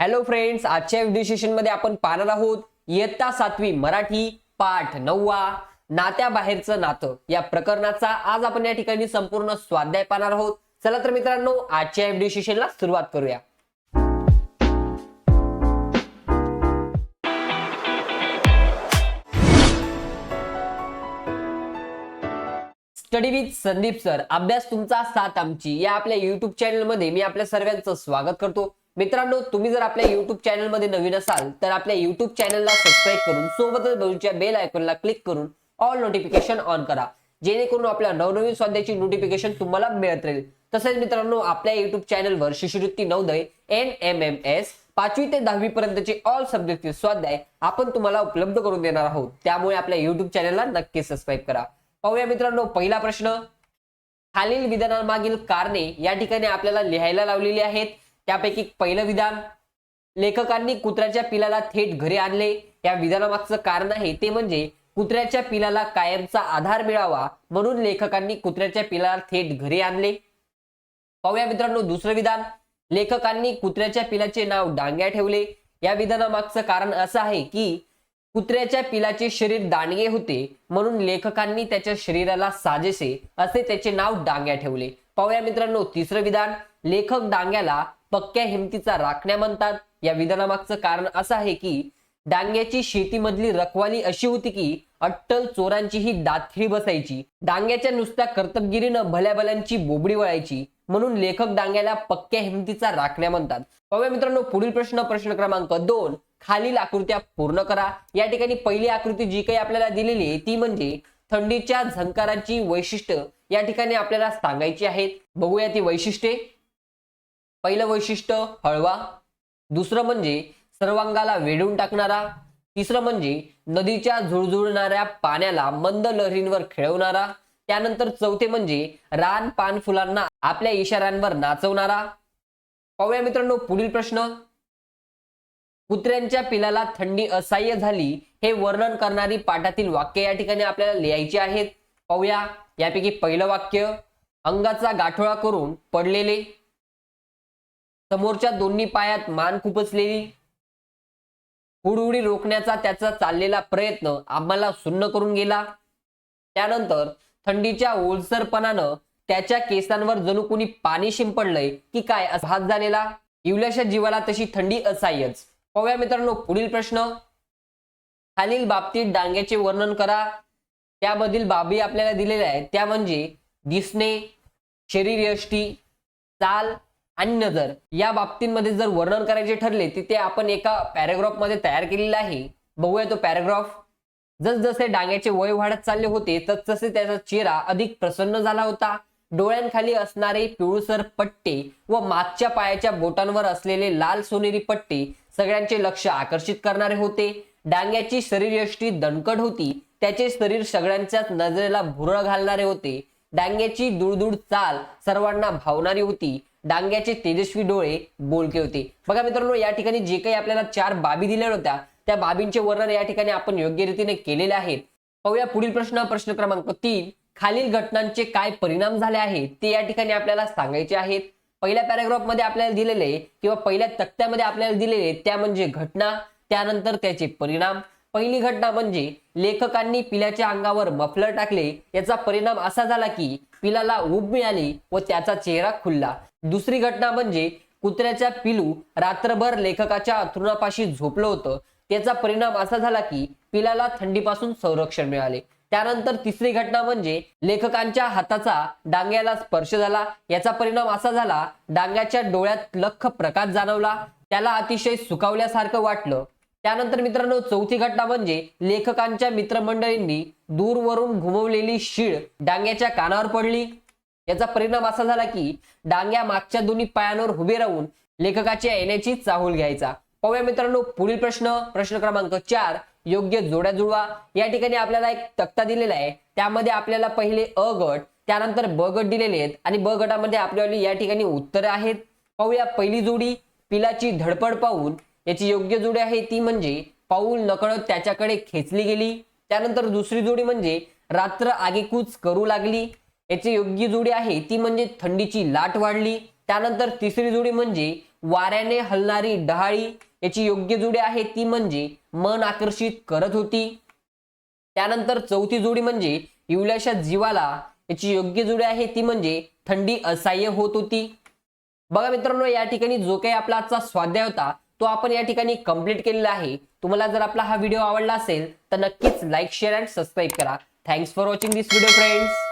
Hello friends आजच्या व्हिडिओमध्ये आपण पाहणार आहोत इयत्ता सातवी मराठी पाठ नववा नात्याबाहेरचं नातं. या प्रकरणाचा आज आपण या ठिकाणी संपूर्ण स्वाध्याय पाहणार आहोत. चला तर मित्रांनो आजच्या व्हिडिओ सेशनला सुरुवात करूया. स्टडी विथ संदीप सर अभ्यास तुमचा साथ आमची. या आपल्या युट्यूब चॅनलमध्ये मी आपल्या सर्वांचं स्वागत करतो. मित्रांनो तुम्ही जर आपल्या युट्यूब चॅनलमध्ये नवीन असाल तर आपल्या युट्यूब चॅनलला सबस्क्राईब करून सोबतच बाजूच्या बेल आयकॉनला क्लिक करून ऑल नोटिफिकेशन ऑन करा. जेणेकरून आपल्या नवनवीन स्वाध्याची नोटिफिकेशन तुम्हाला मिळत राहील. तसेच मित्रांनो आपल्या युट्यूब चॅनलवर शिष्यवृत्ती Navodaya N M M S पाचवी ते दहावी पर्यंतचे ऑल सब्जेक्टचे स्वाध्याय आपण तुम्हाला उपलब्ध करून देणार आहोत. त्यामुळे आपल्या युट्यूब चॅनलला नक्की सबस्क्राईब करा. पाहूया मित्रांनो पहिला प्रश्न. खालील विधानामागील कारणे या ठिकाणी आपल्याला लिहायला लावलेली आहेत. त्यापैकी पहिलं विधान लेखकांनी कुत्र्याच्या पिलाला थेट घरी आणले. या विधानामागचं कारण आहे ते म्हणजे कुत्र्याच्या पिलाला कायमचा आधार मिळावा म्हणून लेखकांनी कुत्र्याच्या पिलाला थेट घरी आणले. पाहूया मित्रांनो दुसरं विधान. लेखकांनी कुत्र्याच्या पिलाचे नाव डांग्या ठेवले. या विधानामागचं कारण असं आहे की कुत्र्याच्या पिलाचे शरीर दांडगे होते म्हणून लेखकांनी त्याच्या शरीराला साजेसे असे त्याचे नाव डांग्या ठेवले. पाहूया मित्रांनो तिसरं विधान. लेखक डांग्याला पक्क्या हिमतीचा राखण्या म्हणतात. या विधानामागचं कारण असं आहे की डांग्याची शेतीमधली रखवाली अशी होती की अट्टल चोरांची ही दातखिळी बसायची. डांग्याच्या नुसत्या कर्तबगिरीनं भल्या भल्यांची बोबडी वळायची म्हणून लेखक डांग्याला पक्क्या हिमतीचा राखण्या म्हणतात. पाहूया मित्रांनो पुढील प्रश्न प्रश्न क्रमांक दोन. खालील आकृत्या पूर्ण करा. या ठिकाणी पहिली आकृती जी काही आपल्याला दिलेली आहे ती म्हणजे थंडीच्या झंकाराची वैशिष्ट्य या ठिकाणी आपल्याला सांगायची आहेत. बघूया ती वैशिष्ट्ये. पहिलं वैशिष्ट्य हळवा. दुसरं म्हणजे सर्वांगाला वेढून टाकणारा. तिसरं म्हणजे नदीच्या झुळझुळणाऱ्या पाण्याला मंद लहरींवर खेळवणारा. त्यानंतर चौथे म्हणजे रान पान फुलांना आपल्या इशाऱ्यांवर नाचवणारा. पाहूया मित्रांनो पुढील प्रश्न. कुत्र्यांच्या पिलाला थंडी असह्य झाली हे वर्णन करणारी पाठातील वाक्य या ठिकाणी आपल्याला लिहायची आहेत. पाहूया. यापैकी पहिलं वाक्य अंगाचा गाठोळा करून पडलेले. समोरच्या दोन्ही पायात मान खुपसलेली. हुडहुडी रोखण्याचा त्याचा चाललेला प्रयत्न आम्हाला सुन्न करून गेला. त्यानंतर थंडीच्या ओलसरपणानं त्याच्या केसांवर जणू कुणी पाणी शिंपडलंय की काय? असा झालेला. इवल्याशा जीवाला तशी थंडी असायच पाहूया मित्रांनो पुढील प्रश्न. खालील बाबतीत डांग्याचे वर्णन करा. त्यामधील बाबी आपल्याला दिलेल्या आहेत. त्या म्हणजे दिसणे शरीरयष्टी चाल आणि नजर. या बाबतींमध्ये जर वर्णन करायचे ठरले तिथे आपण एका पॅराग्राफमध्ये तयार केलेला आहे. बघूया तो पॅराग्राफ जसजसे डांग्याचे वय वाढत चालले होते तसतसे त्याचा चेहरा अधिक प्रसन्न झाला होता. डोळ्यांखाली असणारे पिवळसर पट्टे व मागच्या पायाच्या बोटांवर असलेले लाल सोनेरी पट्टे सगळ्यांचे लक्ष आकर्षित करणारे होते. डांग्याची शरीरयष्टी दणकट होती. त्याचे शरीर सगळ्यांच्याच नजरेला भुरळ घालणारे होते. डांग्याची दुळदुळ चाल सर्वांना भावणारी होती. डांग्याचे तेजस्वी डोळे बोलके होते. बघा मित्रांनो या ठिकाणी जे काही आपल्याला चार बाबी दिल्या होत्या त्या बाबींचे वर्णन या ठिकाणी आपण योग्य रीतीने केलेले आहेत. पाहूया पुढील प्रश्न प्रश्न क्रमांक तीन. खालील घटनांचे काय परिणाम झाले आहेत ते या ठिकाणी आपल्याला सांगायचे आहेत. पहिल्या पॅराग्राफमध्ये आपल्याला दिलेले किंवा पहिल्या तक्त्यामध्ये आपल्याला दिलेले त्या म्हणजे घटना त्यानंतर त्याचे परिणाम. पहिली घटना म्हणजे लेखकांनी पिलाच्या अंगावर मफलर टाकले. याचा परिणाम असा झाला की पिलाला ऊब मिळाली व त्याचा चेहरा खुलला. दुसरी घटना म्हणजे कुत्र्याच्या पिलू रात्रभर लेखकाच्या अथरुणापाशी झोपलं होतं. त्याचा परिणाम असा झाला की पिलाला थंडीपासून संरक्षण मिळाले. त्यानंतर तिसरी घटना म्हणजे लेखकांच्या हाताचा डांग्याला स्पर्श झाला. याचा परिणाम असा झाला डांग्याच्या डोळ्यात लख प्रकाश जाणवला. त्याला अतिशय सुकावल्यासारखं वाटलं. त्यानंतर मित्रांनो चौथी घटना म्हणजे लेखकांच्या मित्रमंडळींनी दूरवरून घुमवलेली शीळ डांग्याच्या कानावर पडली. याचा परिणाम असा झाला की डांग्या मागच्या दोन्ही पायांवर उभे राहून लेखकाच्या येण्याची चाहूल घ्यायचा. पाहूया मित्रांनो पुढील प्रश्न. प्रश्न क्रमांक चार. योग्य जोड्या जुळवा. या ठिकाणी आपल्याला एक तक्ता दिलेला आहे. त्यामध्ये आपल्याला पहिले अ गट त्यानंतर ब गट दिलेले आहेत आणि ब गटामध्ये आपल्याला या ठिकाणी उत्तर आहेत. पाहूया पहिली जोडी पिलाची धडपड पाहून. याची योग्य जोडी आहे ती म्हणजे पाऊल नकळत त्याच्याकडे खेचली गेली. त्यानंतर दुसरी जोडी म्हणजे रात्र आगेकूच करू लागली. याची योग्य जोडी आहे ती म्हणजे थंडीची लाट वाढली. त्यानंतर तिसरी जोडी म्हणजे वाऱ्याने हलणारी डहाळी. याची योग्य जोडी आहे ती म्हणजे मन आकर्षित करत होती. त्यानंतर चौथी जोडी म्हणजे इवल्याशा जीवाला याची योग्य जोडी आहे. ती म्हणजे थंडी असह्य होत होती. बघा मित्रांनो या ठिकाणी जो काही आपला आजचा स्वाध्याय होता तो आपण या ठिकाणी कंप्लीट केलेला आहे. तुम्हाला जर आपला हा व्हिडिओ आवडला असेल तर नक्कीच लाईक शेअर अँड सबस्क्राईब करा. Thanks for watching this video friends